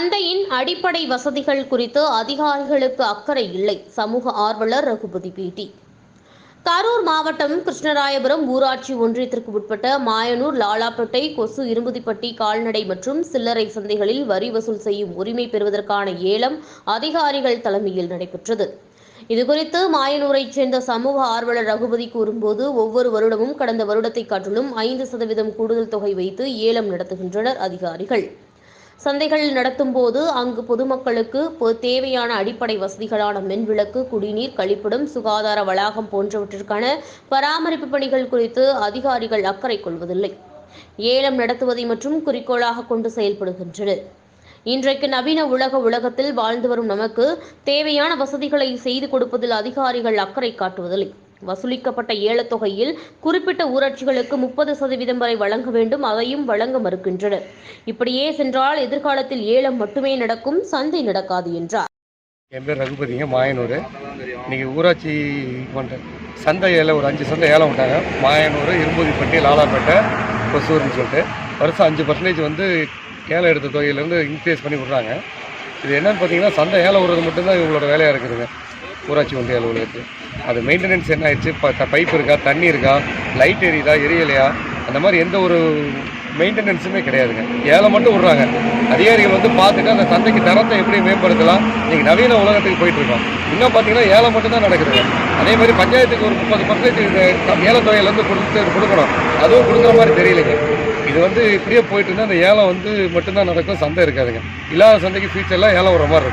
சந்தையின் அடிப்படை வசதிகள் குறித்து அதிகாரிகளுக்கு அக்கறை இல்லை. சமூக ஆர்வலர் ரகுபதி பேட்டி. கரூர் மாவட்டம் கிருஷ்ணராயபுரம் ஊராட்சி ஒன்றியத்திற்கு உட்பட்ட மாயனூர் லாலாப்பேட்டை கொசு இரும்புதிப்பட்டி கால்நடை மற்றும் சில்லறை சந்தைகளில் வரி வசூல் செய்யும் உரிமை பெறுவதற்கான ஏலம் அதிகாரிகள் தலைமையில் நடைபெற்றது. இதுகுறித்து மாயனூரைச் சேர்ந்த சமூக ஆர்வலர் ரகுபதி கூறும்போது ஒவ்வொரு வருடமும் கடந்த வருடத்தை காட்டிலும் ஐந்து சதவீதம் கூடுதல் தொகை வைத்து ஏலம் நடத்துகின்றனர் அதிகாரிகள். சந்தைகள் நடத்தும் போது அங்கு பொதுமக்களுக்கு பொ- தேவையான அடிப்படை வசதிகளான மின்விளக்கு குடிநீர் கழிப்பிடம் சுகாதார வளாகம் போன்றவற்றிற்கான பராமரிப்பு பணிகள் குறித்து அதிகாரிகள் அக்கறை கொள்வதில்லை. ஏலம் நடத்துவதை மற்றும் குறிக்கோளாக கொண்டு செயல்படுகின்றனர் இன்றைக்கு நவீன உலக உலகத்தில் வாழ்ந்து வரும் நமக்கு தேவையான வசதிகளை செய்து கொடுப்பதில் அதிகாரிகள் அக்கறை காட்டுவதில்லை. வசூலிக்கப்பட்ட ஏலத்தொகையில் குறிப்பிட்ட ஊராட்சிகளுக்கு முப்பது சதவீதம் வரை வழங்க வேண்டும். அதையும் வழங்க மறுக்கின்றனர் இப்படியே சென்றால் எதிர்காலத்தில் ஏலம் மட்டுமே நடக்கும். சந்தை நடக்காது என்றார். என் பேர் ரகுபதிங்க மாயனூர். இன்னைக்கு ஊராட்சி மன்ற சந்தை ஏலம் ஒரு அஞ்சு சந்தை ஏலம் விட்டாங்க. மாயனூர் இரும்புதிப்பட்டி லாலாப்பேட்டை கொசூர்னு சொல்லிட்டு வருஷம் அஞ்சு பர்சன்டேஜ் வந்து ஏலம் எடுத்த தொகையிலேருந்து இன்க்ரீஸ் பண்ணி விட்றாங்க. இது என்னன்னு பார்த்தீங்கன்னா சந்தை ஏலம் விடுறது மட்டும்தான் இவங்களோட வேலையாக இருக்குதுங்க. ஊராட்சி ஒன்றிய அலுவலகத்துக்கு அது மெயின்டெனன்ஸ் என்ன ஆயிடுச்சு? இப்போ பைப் இருக்கா? தண்ணி இருக்கா? லைட் எரியுதா? எரியலையா? அந்த மாதிரி எந்த ஒரு மெயின்டெனன்ஸுமே கிடையாதுங்க. ஏலம் மட்டும் விட்றாங்க. அதிகாரிகள் வந்து பார்த்துட்டு அந்த சந்தைக்கு தரத்தை எப்படி மேம்படுத்தலாம்? நீங்கள் நவீன உலகத்துக்கு போயிட்டுருக்கோம். இன்னும் பார்த்தீங்கன்னா ஏலம் மட்டும் தான் நடக்குதுங்க. அதே மாதிரி பஞ்சாயத்துக்கு ஒரு முப்பது பர்சன்டேஜ் இந்த ஏலத்தொகையிலேருந்து கொடுத்து கொடுக்கணும். அதுவும் கொடுக்குற மாதிரி தெரியலைங்க. இது வந்து இப்படியே போயிட்டு இருந்தால் அந்த ஏலம் வந்து மட்டும்தான் நடக்கும். சந்தை இருக்காதுங்க. இல்லாத சந்தைக்கு ஃபியூச்சரில் ஏலம் வர மாதிரி இருக்கும்.